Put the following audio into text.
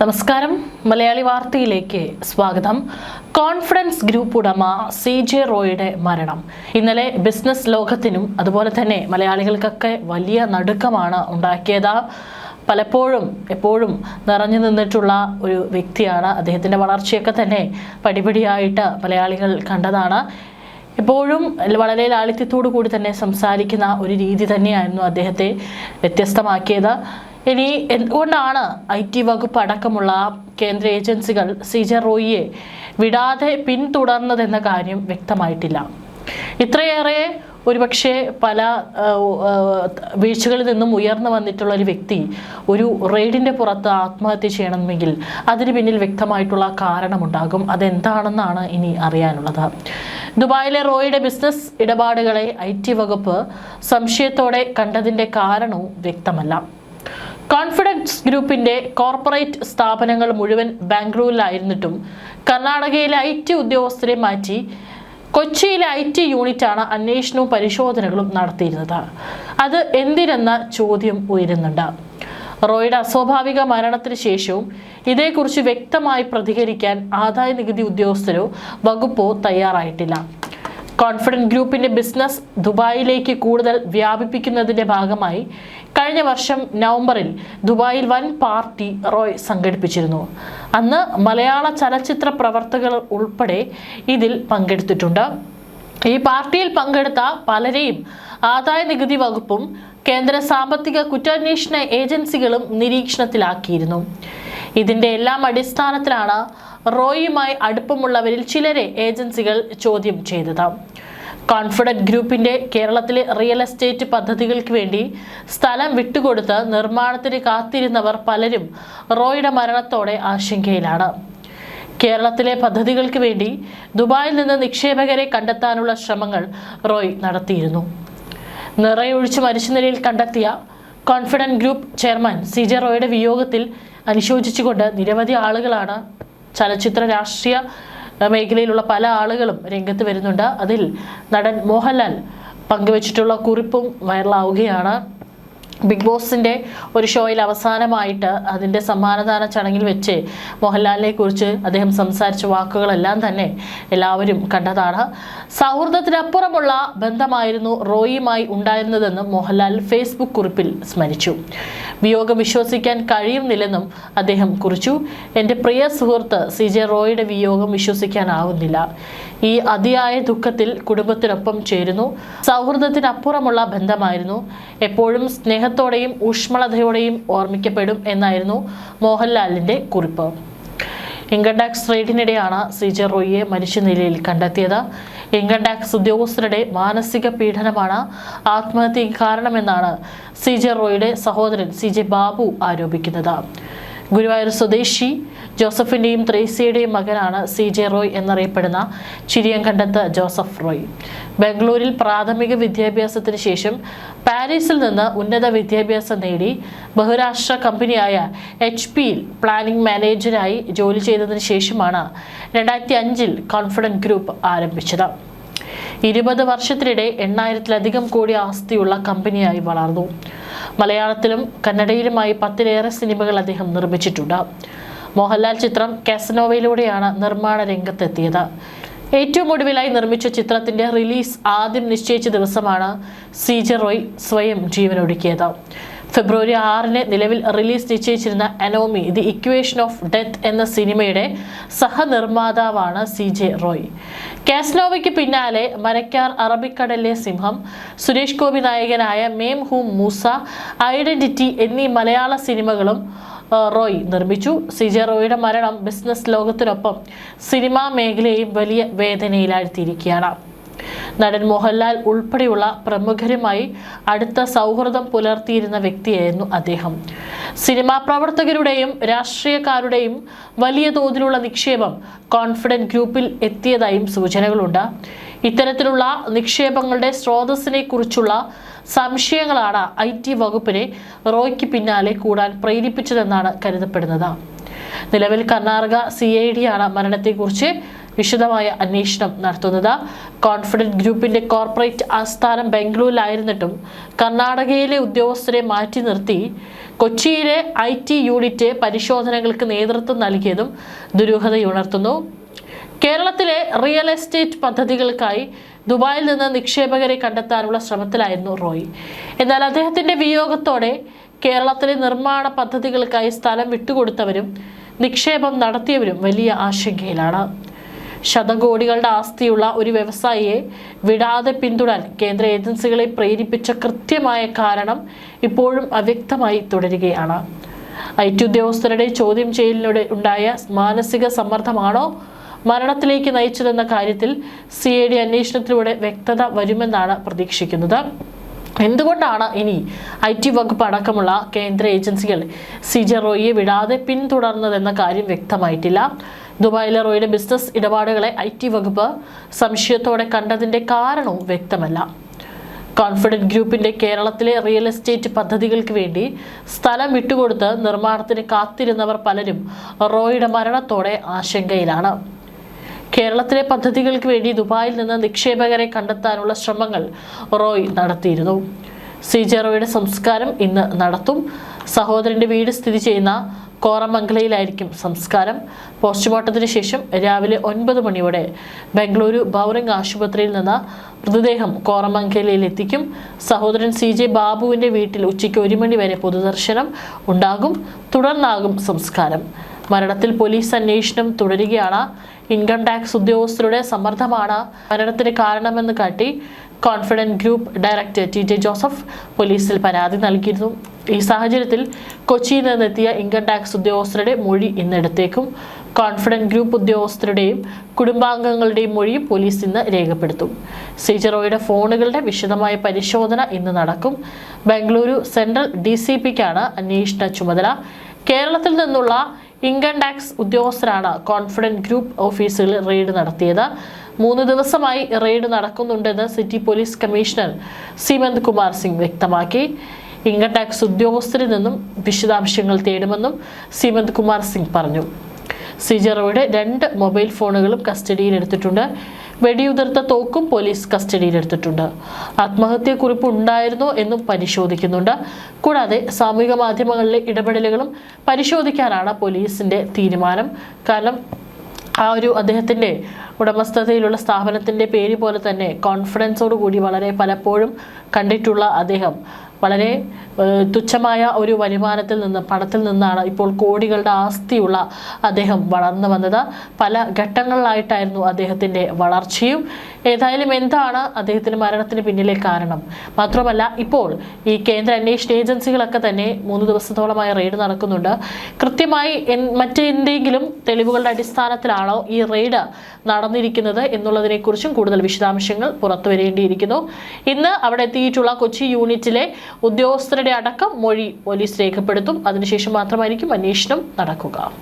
നമസ്കാരം. മലയാളി വാർത്തയിലേക്ക് സ്വാഗതം. കോൺഫിഡൻസ് ഗ്രൂപ്പ് ഉടമ സി ജെ റോയുടെ മരണം. ഇന്നലെ ബിസിനസ് ലോകത്തിനും അതുപോലെ തന്നെ മലയാളികൾക്കൊക്കെ വലിയ നടുക്കമാണ് ഉണ്ടാക്കിയത്. പലപ്പോഴും എപ്പോഴും നിറഞ്ഞു നിന്നിട്ടുള്ള ഒരു വ്യക്തിയാണ്. അദ്ദേഹത്തിന്റെ വളർച്ചയൊക്കെ തന്നെ പടിപടിയായിട്ട് മലയാളികൾ കണ്ടതാണ്. എപ്പോഴും വളരെ ലാളിത്യത്തോടു കൂടി തന്നെ സംസാരിക്കുന്ന ഒരു രീതി തന്നെയായിരുന്നു അദ്ദേഹത്തെ വ്യത്യസ്തമാക്കിയത്. ഇനി എന്തുകൊണ്ടാണ് ഐ ടി വകുപ്പ് അടക്കമുള്ള കേന്ദ്ര ഏജൻസികൾ സി ജെ റോയിയെ വിടാതെ പിന്തുടർന്നതെന്ന കാര്യം വ്യക്തമായിട്ടില്ല. ഇത്രയേറെ ഒരുപക്ഷെ പല വീഴ്ചകളിൽ നിന്നും ഉയർന്നു വന്നിട്ടുള്ള ഒരു വ്യക്തി ഒരു റെയ്ഡിന്റെ പുറത്ത് ആത്മഹത്യ ചെയ്യണമെങ്കിൽ അതിന് പിന്നിൽ വ്യക്തമായിട്ടുള്ള കാരണമുണ്ടാകും. അതെന്താണെന്നാണ് ഇനി അറിയാനുള്ളത്. ദുബായിലെ റോയുടെ ബിസിനസ് ഇടപാടുകളെ ഐ ടി വകുപ്പ് സംശയത്തോടെ കണ്ടതിന്റെ കാരണവും വ്യക്തമല്ല. കോൺഫിഡൻസ് ഗ്രൂപ്പിന്റെ കോർപ്പറേറ്റ് സ്ഥാപനങ്ങൾ മുഴുവൻ ബാംഗ്ലൂരിലായിരുന്നിട്ടും കർണാടകയിലെ ഐ ടി ഉദ്യോഗസ്ഥരെ മാറ്റി കൊച്ചിയിലെ ഐ ടി യൂണിറ്റാണ് അന്വേഷണവും പരിശോധനകളും നടത്തിയിരുന്നത്. അത് എന്തിനെന്ന ചോദ്യം ഉയരുന്നുണ്ട്. റോയുടെ അസ്വാഭാവിക മരണത്തിന് ശേഷവും ഇതേക്കുറിച്ച് വ്യക്തമായി പ്രതികരിക്കാൻ ആദായ നികുതി ഉദ്യോഗസ്ഥരോ വകുപ്പോ തയ്യാറായിട്ടില്ല. കോൺഫിഡന്റ് ഗ്രൂപ്പിന്റെ ബിസിനസ് ദുബായിലേക്ക് കൂടുതൽ വ്യാപിപ്പിക്കുന്നതിന്റെ ഭാഗമായി കഴിഞ്ഞ വർഷം നവംബറിൽ ദുബായിൽ വൻ പാർട്ടി റോയ് സംഘടിപ്പിച്ചിരുന്നു. അന്ന് മലയാള ചലച്ചിത്ര പ്രവർത്തകർ ഉൾപ്പെടെ ഇതിൽ പങ്കെടുത്തിട്ടുണ്ട്. ഈ പാർട്ടിയിൽ പങ്കെടുത്ത പലരെയും ആദായ നികുതി വകുപ്പും കേന്ദ്ര സാമ്പത്തിക കുറ്റാന്വേഷണ ഏജൻസികളും നിരീക്ഷണത്തിലാക്കിയിരുന്നു. ഇതിന്റെ എല്ലാം അടിസ്ഥാനത്തിലാണ് റോയിയുമായി അടുപ്പമുള്ളവരിൽ ചിലരെ ഏജൻസികൾ ചോദ്യം ചെയ്തത്. കോൺഫിഡന്റ് ഗ്രൂപ്പിന്റെ കേരളത്തിലെ റിയൽ എസ്റ്റേറ്റ് പദ്ധതികൾക്ക് വേണ്ടി സ്ഥലം വിട്ടുകൊടുത്ത് നിർമ്മാണത്തിന് കാത്തിരുന്നവർ പലരും റോയുടെ മരണത്തോടെ ആശങ്കയിലാണ്. കേരളത്തിലെ പദ്ധതികൾക്ക് വേണ്ടി ദുബായിൽ നിന്ന് നിക്ഷേപകരെ കണ്ടെത്താനുള്ള ശ്രമങ്ങൾ റോയ് നടത്തിയിരുന്നു. നിറയൊഴിച്ച് മരിച്ച നിലയിൽ കണ്ടെത്തിയ confident group chairman C J റോയുടെ വിയോഗത്തിൽ അനുശോചിച്ചുകൊണ്ട് നിരവധി ആളുകളാണ് ചലച്ചിത്ര രാഷ്ട്രീയ മേഖലയിലുള്ള പല ആളുകളും രംഗത്ത് വരുന്നുണ്ട്. അതിൽ നടൻ മോഹൻലാൽ പങ്കുവച്ചിട്ടുള്ള കുറിപ്പും വൈറലാവുകയാണ്. ബിഗ് ബോസിന്റെ ഒരു ഷോയിൽ അവസാനമായിട്ട് അതിന്റെ സമ്മാനദാന ചടങ്ങിൽ വെച്ച് മോഹൻലാലിനെ കുറിച്ച് അദ്ദേഹം സംസാരിച്ച വാക്കുകളെല്ലാം തന്നെ എല്ലാവരും കണ്ടതാണ്. സൗഹൃദത്തിനപ്പുറമുള്ള ബന്ധമായിരുന്നു റോയിയുമായി ഉണ്ടായിരുന്നതെന്ന് മോഹൻലാൽ ഫേസ്ബുക്ക് കുറിപ്പിൽ സ്മരിച്ചു. വിയോഗം വിശ്വസിക്കാൻ കഴിയുന്നില്ലെന്നും അദ്ദേഹം കുറിച്ചു. എന്റെ പ്രിയ സുഹൃത്ത് സി ജെ റോയുടെ വിയോഗം വിശ്വസിക്കാനാവുന്നില്ല. ഈ അതിയായ ദുഃഖത്തിൽ കുടുംബത്തിനൊപ്പം ചേരുന്നു. സൗഹൃദത്തിനപ്പുറമുള്ള ബന്ധമായിരുന്നു. എപ്പോഴും സ്നേഹത്തോടെയും ഊഷ്മളതയോടെയും ഓർമ്മിക്കപ്പെടും എന്നായിരുന്നു മോഹൻലാലിന്റെ കുറിപ്പ്. ഇൻകം ടാക്സ് റെയ്ഡിനിടെയാണ് സി ജെ റോയിയെ മരിച്ച നിലയിൽ കണ്ടെത്തിയത്. ഇൻകം ടാക്സ് ഉദ്യോഗസ്ഥരുടെ മാനസിക പീഡനമാണ് ആത്മഹത്യയ്ക്ക് കാരണമെന്നാണ് സി ജെ റോയിയുടെ സഹോദരൻ സി ജെ ബാബു ആരോപിക്കുന്നത്. ഗുരുവായൂർ സ്വദേശി ജോസഫിന്റെയും ത്രേസ്യയുടെയും മകനാണ് സി ജെ റോയ് എന്നറിയപ്പെടുന്ന ചിരിയങ്കണ്ടത്ത് ജോസഫ് റോയ്. ബംഗളൂരിൽ പ്രാഥമിക വിദ്യാഭ്യാസത്തിന് ശേഷം പാരീസിൽ നിന്ന് ഉന്നത വിദ്യാഭ്യാസം നേടി ബഹുരാഷ്ട്ര കമ്പനിയായ എച്ച് പിയിൽ പ്ലാനിംഗ് മാനേജരായി ജോലി ചെയ്തതിനു ശേഷമാണ് രണ്ടായിരത്തി അഞ്ചിൽ കോൺഫിഡന്റ് ഗ്രൂപ്പ് ആരംഭിച്ചത്. ഇരുപത് വർഷത്തിനിടെ എണ്ണായിരത്തിലധികം കോടി ആസ്തിയുള്ള കമ്പനിയായി വളർന്നു. മലയാളത്തിലും കന്നഡയിലുമായി പത്തിലേറെ സിനിമകൾ അദ്ദേഹം നിർമ്മിച്ചിട്ടുണ്ട്. മോഹൻലാൽ ചിത്രം കാസനോവയിലൂടെയാണ് നിർമ്മാണ രംഗത്തെത്തിയത്. ഏറ്റവും ഒടുവിലായി നിർമ്മിച്ച ചിത്രത്തിന്റെ റിലീസ് ആദ്യം നിശ്ചയിച്ച ദിവസമാണ് സീജർ റോയ് സ്വയം ജീവനൊടുക്കിയത്. ഫെബ്രുവരി ആറിന് നിലവിൽ റിലീസ് നിശ്ചയിച്ചിരുന്ന anomie the equation of death എന്ന സിനിമയുടെ സഹനിർമ്മാതാവാണ് സി ജെ റോയ്. കാസ്നോവയ്ക്ക് പിന്നാലെ മരക്കാർ അറബിക്കടലിലെ സിംഹം സുരേഷ് ഗോപി നായകനായ മേം ഹൂം മൂസ ഐഡന്റിറ്റി എന്നീ മലയാള സിനിമകളും റോയ് നിർമ്മിച്ചു. സി ജെ റോയിയുടെ മരണം ബിസിനസ് ലോകത്തിനൊപ്പം സിനിമാ മേഖലയെയും വലിയ വേദനയിലാഴ്ത്തിയിരിക്കുകയാണ്. നടൻ മോഹൻലാൽ ഉൾപ്പെടെയുള്ള പ്രമുഖരുമായി അടുത്ത സൗഹൃദം പുലർത്തിയിരുന്ന വ്യക്തിയായിരുന്നു അദ്ദേഹം. സിനിമാ പ്രവർത്തകരുടെയും രാഷ്ട്രീയക്കാരുടെയും വലിയ തോതിലുള്ള നിക്ഷേപം കോൺഫിഡന്റ് ഗ്രൂപ്പിൽ എത്തിയതായും സൂചനകളുണ്ട്. ഇത്തരത്തിലുള്ള നിക്ഷേപങ്ങളുടെ സ്രോതസ്സിനെ കുറിച്ചുള്ള സംശയങ്ങളാണ് ഐ ടി വകുപ്പിനെ റോയ്ക്ക് പിന്നാലെ കൂടാൻ പ്രേരിപ്പിച്ചതെന്നാണ് കരുതപ്പെടുന്നത്. നിലവിൽ കർണാടക സി ഐ ഡി ആണ് മരണത്തെക്കുറിച്ച് വിശദമായ അന്വേഷണം നടത്തുന്നത്. കോൺഫിഡന്റ് ഗ്രൂപ്പിന്റെ കോർപ്പറേറ്റ് ആസ്ഥാനം ബംഗളൂരിലായിരുന്നിട്ടും കർണാടകയിലെ ഉദ്യോഗസ്ഥരെ മാറ്റി നിർത്തി കൊച്ചിയിലെ ഐ ടി യൂണിറ്റ് പരിശോധനകൾക്ക് നേതൃത്വം നൽകിയതും ദുരൂഹതയുണർത്തുന്നു. കേരളത്തിലെ റിയൽ എസ്റ്റേറ്റ് പദ്ധതികൾക്കായി ദുബായിൽ നിന്ന് നിക്ഷേപകരെ കണ്ടെത്താനുള്ള ശ്രമത്തിലായിരുന്നു റോയ്. എന്നാൽ അദ്ദേഹത്തിന്റെ വിയോഗത്തോടെ കേരളത്തിലെ നിർമ്മാണ പദ്ധതികൾക്കായി സ്ഥലം വിട്ടുകൊടുത്തവരും നിക്ഷേപം നടത്തിയവരും വലിയ ആശങ്കയിലാണ്. ശതകോടികളുടെ ആസ്തിയുള്ള ഒരു വ്യവസായിയെ വിടാതെ പിന്തുടരാൻ കേന്ദ്ര ഏജൻസികളെ പ്രേരിപ്പിച്ച കൃത്യമായ കാരണം ഇപ്പോഴും അവ്യക്തമായി തുടരുകയാണ്. ഐ ടി ഉദ്യോഗസ്ഥരുടെ ചോദ്യം ചെയ്യലിനോട് ഉണ്ടായ മാനസിക സമ്മർദ്ദമാണോ മരണത്തിലേക്ക് നയിച്ചതെന്ന കാര്യത്തിൽ സി ഐ ഡി അന്വേഷണത്തിലൂടെ വ്യക്തത വരുമെന്നാണ് പ്രതീക്ഷിക്കുന്നത്. എന്തുകൊണ്ടാണ് ഇനി ഐ ടി വകുപ്പ് അടക്കമുള്ള കേന്ദ്ര ഏജൻസികൾ സി ജെ റോയിയെ വിടാതെ പിന്തുടർന്നതെന്ന കാര്യം വ്യക്തമായിട്ടില്ല. ദുബായിലെ റോയിയുടെ ബിസിനസ് ഇടപാടുകളെ ഐ ടി വകുപ്പ് സംശയത്തോടെ കണ്ടതിന്റെ കാരണവും വ്യക്തമല്ല. കോൺഫിഡന്റ് ഗ്രൂപ്പിന്റെ കേരളത്തിലെ റിയൽ എസ്റ്റേറ്റ് പദ്ധതികൾക്ക് വേണ്ടി സ്ഥലം വിട്ടുകൊടുത്ത് നിർമ്മാണത്തിന് കാത്തിരുന്നവർ പലരും റോയിയുടെ മരണത്തോടെ ആശങ്കയിലാണ്. കേരളത്തിലെ പദ്ധതികൾക്ക് വേണ്ടി ദുബായിൽ നിന്ന് നിക്ഷേപകരെ കണ്ടെത്താനുള്ള ശ്രമങ്ങൾ റോയ് നടത്തിയിരുന്നു. സി ജെ റോയുടെ സംസ്കാരം ഇന്ന് നടത്തും. സഹോദരന്റെ വീട് സ്ഥിതി ചെയ്യുന്ന കോറമംഗലയിലായിരിക്കും സംസ്കാരം. പോസ്റ്റ്മോർട്ടത്തിന് ശേഷം രാവിലെ ഒൻപത് മണിയോടെ ബംഗളൂരു ബൗറിംഗ് ആശുപത്രിയിൽ നിന്ന് മൃതദേഹം കോറമംഗലയിൽ എത്തിക്കും. സഹോദരൻ സി ജെ ബാബുവിന്റെ വീട്ടിൽ ഉച്ചയ്ക്ക് ഒരു മണി വരെ പൊതുദർശനം ഉണ്ടാകും. തുടർന്നാകും സംസ്കാരം. മരണത്തിൽ പോലീസ് അന്വേഷണം തുടരുകയാണ്. ഇൻകം ടാക്സ് ഉദ്യോഗസ്ഥരുടെ സമ്മർദ്ദമാണ് മരണത്തിന് കാരണമെന്ന് കാട്ടി confidence group director T J Joseph പോലീസിൽ പരാതി നൽകിയിരുന്നു. ഈ സാഹചര്യത്തിൽ കൊച്ചിയിൽ നിന്നെത്തിയ ഇൻകം ടാക്സ് ഉദ്യോഗസ്ഥരുടെ മൊഴി ഇന്നെടുത്തേക്കും. കോൺഫിഡൻസ് ഗ്രൂപ്പ് ഉദ്യോഗസ്ഥരുടെയും കുടുംബാംഗങ്ങളുടെയും മൊഴിയും പോലീസ് ഇന്ന് രേഖപ്പെടുത്തും. സിജറോയുടെ ഫോണുകളുടെ വിശദമായ പരിശോധന ഇന്ന് നടക്കും. ബംഗളൂരു സെൻട്രൽ ഡി സി പിക്കാണ് അന്വേഷണ ചുമതല. കേരളത്തിൽ നിന്നുള്ള ഇൻകം ടാക്സ് ഉദ്യോഗസ്ഥരാണ് കോൺഫിഡന്റ് ഗ്രൂപ്പ് ഓഫീസുകളിൽ റെയ്ഡ് നടത്തിയത്. മൂന്ന് ദിവസമായി റെയ്ഡ് നടക്കുന്നുണ്ടെന്ന് city police commissioner Seemant Kumar Singh വ്യക്തമാക്കി. ഇൻകം ടാക്സ് ഉദ്യോഗസ്ഥരിൽ നിന്നും വിശദാംശങ്ങൾ തേടുമെന്നും സീമന്ത് കുമാർ സിംഗ് പറഞ്ഞു. സിജറോയുടെ രണ്ട് മൊബൈൽ ഫോണുകളും കസ്റ്റഡിയിലെടുത്തിട്ടുണ്ട് വെടിയുതിർത്ത തോക്കും പോലീസ് കസ്റ്റഡിയിലെടുത്തിട്ടുണ്ട്. ആത്മഹത്യക്കുറിപ്പ് ഉണ്ടായിരുന്നോ എന്നും പരിശോധിക്കുന്നുണ്ട്. കൂടാതെ സാമൂഹിക മാധ്യമങ്ങളിലെ ഇടപെടലുകളും പരിശോധിക്കാനാണ് പോലീസിന്റെ തീരുമാനം. കാരണം ആ ഒരു അദ്ദേഹത്തിന്റെ ഉടമസ്ഥതയിലുള്ള സ്ഥാപനത്തിന്റെ പേര് പോലെ തന്നെ കോൺഫിഡൻസോടുകൂടി വളരെ പലപ്പോഴും കണ്ടിട്ടുള്ള അദ്ദേഹം. വളരെ തുച്ഛമായ ഒരു വരുമാനത്തിൽ നിന്ന് പണത്തിൽ നിന്നാണ് ഇപ്പോൾ കോടികളുടെ ആസ്തിയുള്ള അദ്ദേഹം വളർന്നു വന്നത്. പല ഘട്ടങ്ങളിലായിട്ടായിരുന്നു അദ്ദേഹത്തിന്റെ വളർച്ചയും. ഏതായാലും എന്താണ് അദ്ദേഹത്തിന് മരണത്തിന് പിന്നിലെ കാരണം? മാത്രമല്ല ഇപ്പോൾ ഈ കേന്ദ്ര അന്വേഷണ ഏജൻസികളൊക്കെ തന്നെ മൂന്ന് ദിവസത്തോളമായി റെയ്ഡ് നടക്കുന്നുണ്ട്. കൃത്യമായി മറ്റെന്തെങ്കിലും തെളിവുകളുടെ അടിസ്ഥാനത്തിലാണോ ഈ റെയ്ഡ് നടന്നിരിക്കുന്നത് എന്നുള്ളതിനെക്കുറിച്ചും കൂടുതൽ വിശദാംശങ്ങൾ പുറത്തു വരേണ്ടിയിരിക്കുന്നു ഇന്ന് അവിടെ എത്തിയിട്ടുള്ള കൊച്ചി യൂണിറ്റിലെ ഉദ്യോഗസ്ഥരുടെ അടക്കം മൊഴി പോലീസ് രേഖപ്പെടുത്തും. അതിനുശേഷം മാത്രമായിരിക്കും അന്വേഷണം നടക്കുക.